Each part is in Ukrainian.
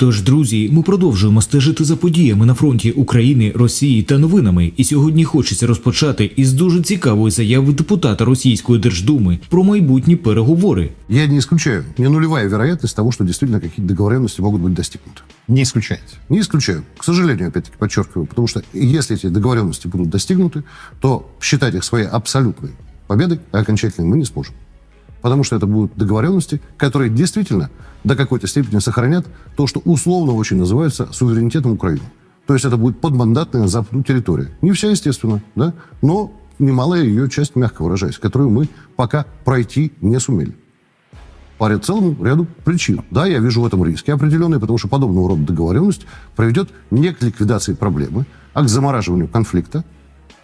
Тож, друзі, ми продовжуємо стежити за подіями на фронті України, Росії та новинами. І сьогодні хочеться розпочати із дуже цікавої заяви депутата Російської Держдуми про майбутні переговори. Я не исключаю, не нулевая вероятность того, что действительно какие-то договоренности могут быть достигнуты. Не исключаете. Не исключаю. К сожалению, опять-таки подчеркиваю, потому что если эти договоренности будут достигнуты, то считать их своей абсолютной победой и окончательной мы не сможем. Потому что это будут договоренности, которые действительно до какой-то степени сохранят то, что условно очень называется суверенитетом Украины. То есть это будет подмандатная Западу территория. Не вся, естественно, да, но немалая ее часть, мягко выражаясь, которую мы пока пройти не сумели по целому ряду причин. Да, я вижу в этом риски определенные, потому что подобного рода договоренность приведет не к ликвидации проблемы, а к замораживанию конфликта,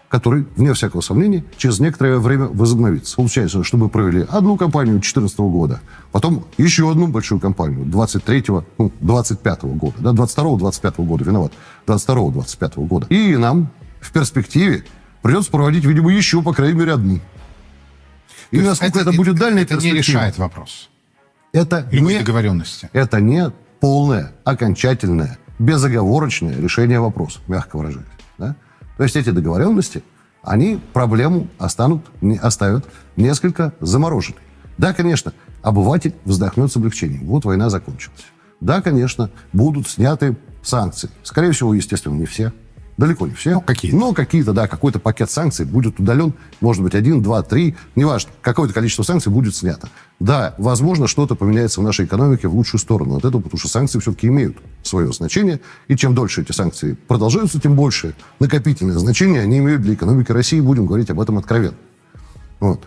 который, вне всякого сомнения, через некоторое время возобновится. Получается, что мы провели одну кампанию 2014 года, потом еще одну большую кампанию 23-го, ну, 25-го года, да, 22-25 года, виноват, 22-25 года. И нам в перспективе придется проводить, видимо, еще, по крайней мере, одну. И насколько это, будет дальняя это не перспектива, решает вопрос. это Любые не договоренности. это не полное, окончательное, безоговорочное решение вопроса, мягко выражаясь. Да? То есть эти договоренности, они проблему останут, не, оставят несколько замороженной. Да, конечно, обыватель вздохнет с облегчением. Вот война закончилась. Да, конечно, будут сняты санкции. Скорее всего, естественно, не все. Далеко не все. Ну, какие-то. Но какие-то, да, какой-то пакет санкций будет удален. Может быть, один, два, три. Неважно. Какое-то количество санкций будет снято. Да, возможно, что-то поменяется в нашей экономике в лучшую сторону от этого, потому что санкции все-таки имеют свое значение. И чем дольше эти санкции продолжаются, тем больше накопительное значение они имеют для экономики России. Будем говорить об этом откровенно. Вот.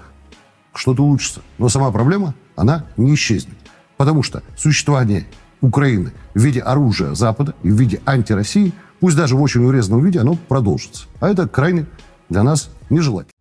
Что-то улучшится. Но сама проблема, она не исчезнет. Потому что существование Украины в виде оружия Запада и в виде антироссии, пусть даже в очень урезанном виде, оно продолжится. А это крайне для нас нежелательно.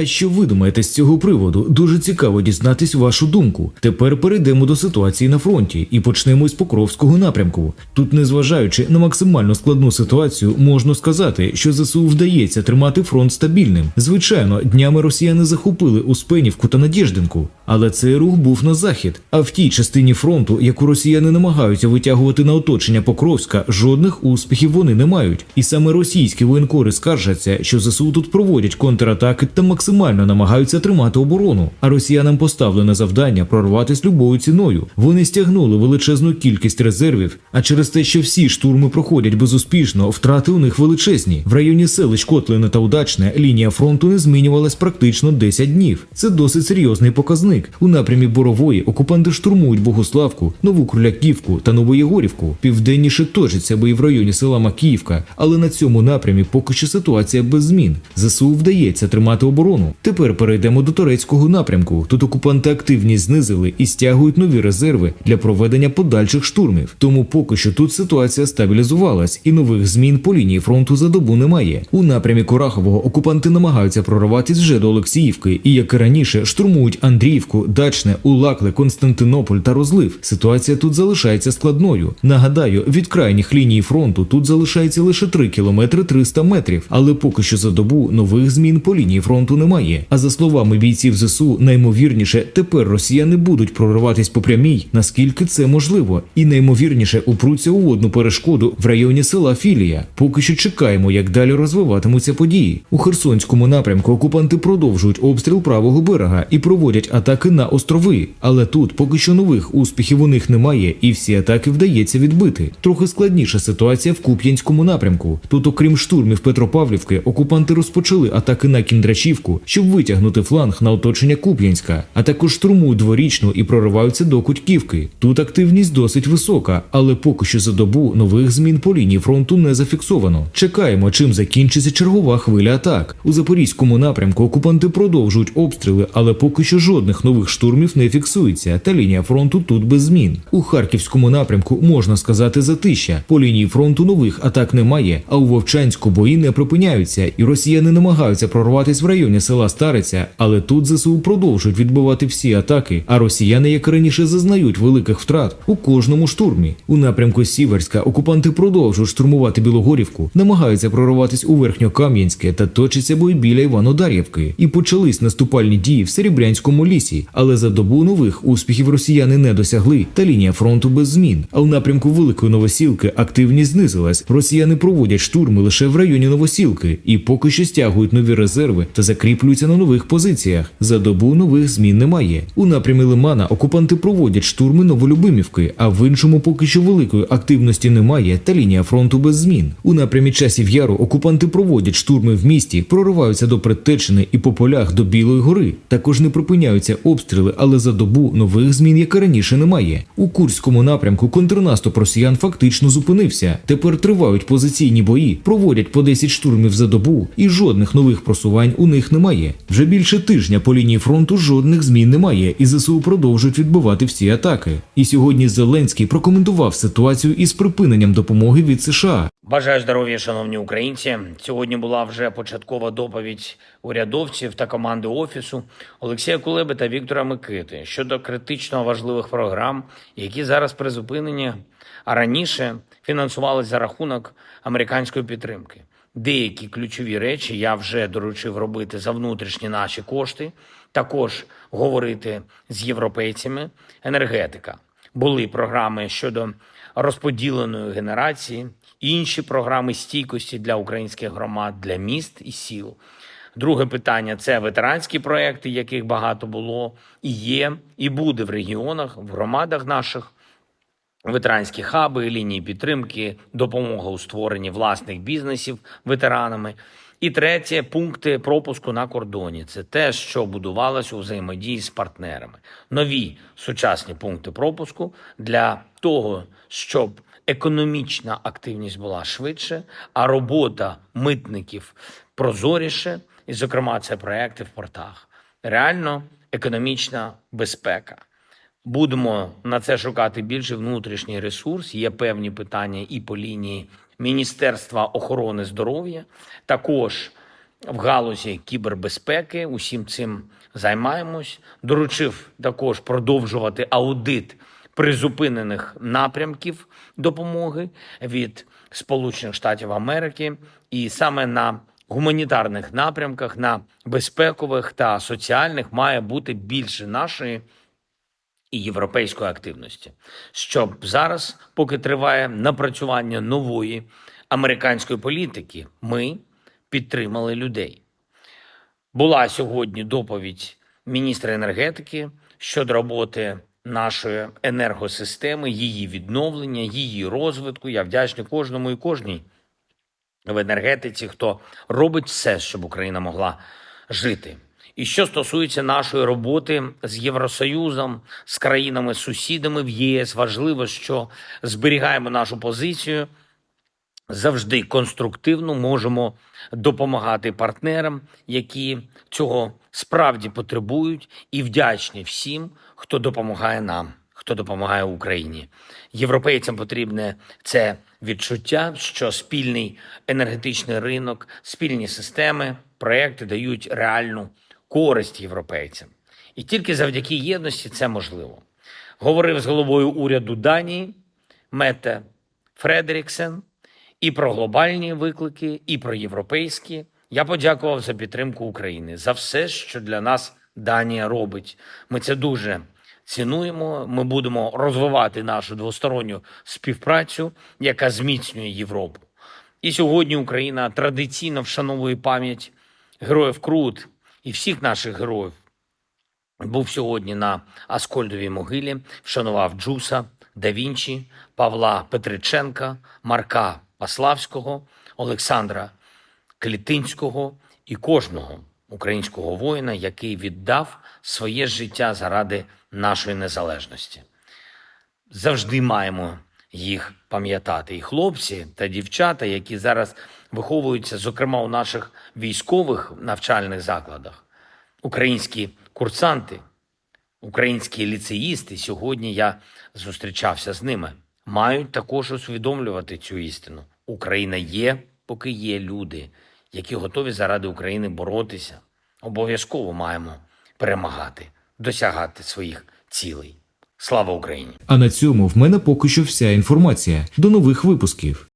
А що ви думаєте з цього приводу? Дуже цікаво дізнатись вашу думку. Тепер перейдемо до ситуації на фронті і почнемо з Покровського напрямку. Тут, незважаючи на максимально складну ситуацію, можна сказати, що ЗСУ вдається тримати фронт стабільним. Звичайно, днями росіяни захопили Успенівку та Надєждинку, але цей рух був на захід. А в тій частині фронту, яку росіяни намагаються витягувати на оточення Покровська, жодних успіхів вони не мають. І саме російські воєнкори скаржаться, що ЗСУ тут проводять контратаки та максимально намагаються тримати оборону. А росіянам поставлене завдання прорватися любою ціною. Вони стягнули величезну кількість резервів. А через те, що всі штурми проходять безуспішно, втрати у них величезні. В районі селищ Котлине та Удачне лінія фронту не змінювалась практично 10 днів. Це досить серйозний показник. У напрямі Борової окупанти штурмують Богославку, Нову Круляківку та Новоєгорівку. Південніше точиться бої в районі села Макіївка, але на цьому напрямі поки що ситуація без змін. ЗСУ вдається тримати оборону. Тепер перейдемо до турецького напрямку. Тут окупанти активність знизили і стягують нові резерви для проведення подальших штурмів. Тому поки що тут ситуація стабілізувалась і нових змін по лінії фронту за добу немає. У напрямі Курахового окупанти намагаються прорватися вже до Олексіївки і, як і раніше, штурмують Андріївку, Дачне, Улакли, Константинополь та Розлив. Ситуація тут залишається складною. Нагадаю, від крайніх ліній фронту тут залишається лише 3 кілометри 300 метрів, але поки що за добу нових змін по лінії фронту немає. А за словами бійців ЗСУ, наймовірніше тепер росіяни будуть прориватись по прямій, наскільки це можливо, і наймовірніше упруться у одну перешкоду в районі села Філія. Поки що чекаємо, як далі розвиватимуться події. У Херсонському напрямку окупанти продовжують обстріл правого берега і проводять атаки на острови. Але тут поки що нових успіхів у них немає, і всі атаки вдається відбити. Трохи складніша ситуація в Куп'янському напрямку. Тут, окрім штурмів Петропавлівки, окупанти розпочали атаки на Кіндрачівку, щоб витягнути фланг на оточення Куп'янська, а також штурмують дворічну і прориваються до Кутьківки. Тут активність досить висока, але поки що за добу нових змін по лінії фронту не зафіксовано. Чекаємо, чим закінчиться чергова хвиля атак. У запорізькому напрямку окупанти продовжують обстріли, але поки що жодних нових штурмів не фіксується, та лінія фронту тут без змін. У харківському напрямку можна сказати затища. По лінії фронту нових атак немає, а у Вовчанську бої не припиняються, і росіяни намагаються прорватися в районі села Стариця, але тут ЗСУ продовжують відбивати всі атаки, а росіяни, як раніше, зазнають великих втрат у кожному штурмі. У напрямку Сіверська окупанти продовжують штурмувати Білогорівку, намагаються прорватися у Верхньокам'янське та точаться бої біля Іванодар'ївки. І почались наступальні дії в Серебрянському лісі. Місці, але за добу нових успіхів росіяни не досягли, та лінія фронту без змін. А у напрямку Великої Новосілки активність знизилась. Росіяни проводять штурми лише в районі Новосілки і поки що стягують нові резерви та закріплюються на нових позиціях. За добу нових змін немає. У напрямі Лимана окупанти проводять штурми Новолюбимівки, а в іншому поки що великої активності немає та лінія фронту без змін. У напрямі часів яру окупанти проводять штурми в місті, прориваються до Предтечини і по полях до Білої гори. Також не припиняються обстріли, але за добу нових змін, як і раніше, немає. У Курському напрямку контрнаступ росіян фактично зупинився. Тепер тривають позиційні бої, проводять по 10 штурмів за добу, і жодних нових просувань у них немає. Вже більше тижня по лінії фронту жодних змін немає, і ЗСУ продовжують відбивати всі атаки. І сьогодні Зеленський прокоментував ситуацію із припиненням допомоги від США. Бажаю здоров'я, шановні українці. Сьогодні була вже початкова доповідь урядовців та команди офісу Олексія Кулеби та Віктора Микити щодо критично важливих програм, які зараз призупинені, а раніше фінансувались за рахунок американської підтримки. Деякі ключові речі я вже доручив робити за внутрішні наші кошти, також говорити з європейцями. Енергетика були програми щодо розподіленої генерації, інші програми стійкості для українських громад, для міст і сіл. Друге питання це ветеранські проекти, яких багато було і є, і буде в регіонах, в громадах наших. Ветеранські хаби, лінії підтримки, допомога у створенні власних бізнесів ветеранами. І третє пункти пропуску на кордоні. Це те, що будувалось у взаємодії з партнерами. Нові сучасні пункти пропуску для того, щоб економічна активність була швидше, а робота митників прозоріше. І, зокрема, це проекти в портах. Реально економічна безпека. Будемо на це шукати більше внутрішній ресурс. Є певні питання і по лінії Міністерства охорони здоров'я, також в галузі кібербезпеки. Усім цим займаємось. Доручив також продовжувати аудит призупинених напрямків допомоги від Сполучених Штатів Америки, і саме на гуманітарних напрямках, на безпекових та соціальних має бути більше нашої і європейської активності, щоб зараз, поки триває напрацювання нової американської політики, ми підтримали людей. Була сьогодні доповідь міністра енергетики щодо роботи нашої енергосистеми, її відновлення, її розвитку. Я вдячний кожному і кожній в енергетиці, хто робить все, щоб Україна могла жити. І що стосується нашої роботи з Євросоюзом, з країнами-сусідами в ЄС, важливо, що зберігаємо нашу позицію завжди конструктивно можемо допомагати партнерам, які цього справді потребують, і вдячні всім, хто допомагає нам, хто допомагає Україні. Європейцям потрібне це відчуття, що спільний енергетичний ринок, спільні системи, проекти дають реальну користь європейцям. І тільки завдяки єдності це можливо. Говорив з головою уряду Данії Мете Фредеріксен і про глобальні виклики, і про європейські. Я подякував за підтримку України, за все, що для нас Данія робить. Ми це дуже цінуємо. Ми будемо розвивати нашу двосторонню співпрацю, яка зміцнює Європу. І сьогодні Україна традиційно вшановує пам'ять героїв Крут і всіх наших героїв. Був сьогодні на Аскольдовій могилі, вшанував Джуса, Да Вінчі, Павла Петриченка, Марка Паславського, Олександра Клітинського і кожного українського воїна, який віддав своє життя заради нашої незалежності. Завжди маємо їх пам'ятати. І хлопці та дівчата, які зараз виховуються, зокрема у наших військових навчальних закладах, українські курсанти, українські ліцеїсти. Сьогодні я зустрічався з ними. Мають також усвідомлювати цю істину. Україна є, поки є люди, які готові заради України боротися. Обов'язково маємо перемагати, досягати своїх цілей. Слава Україні! А на цьому в мене поки що вся інформація. До нових випусків.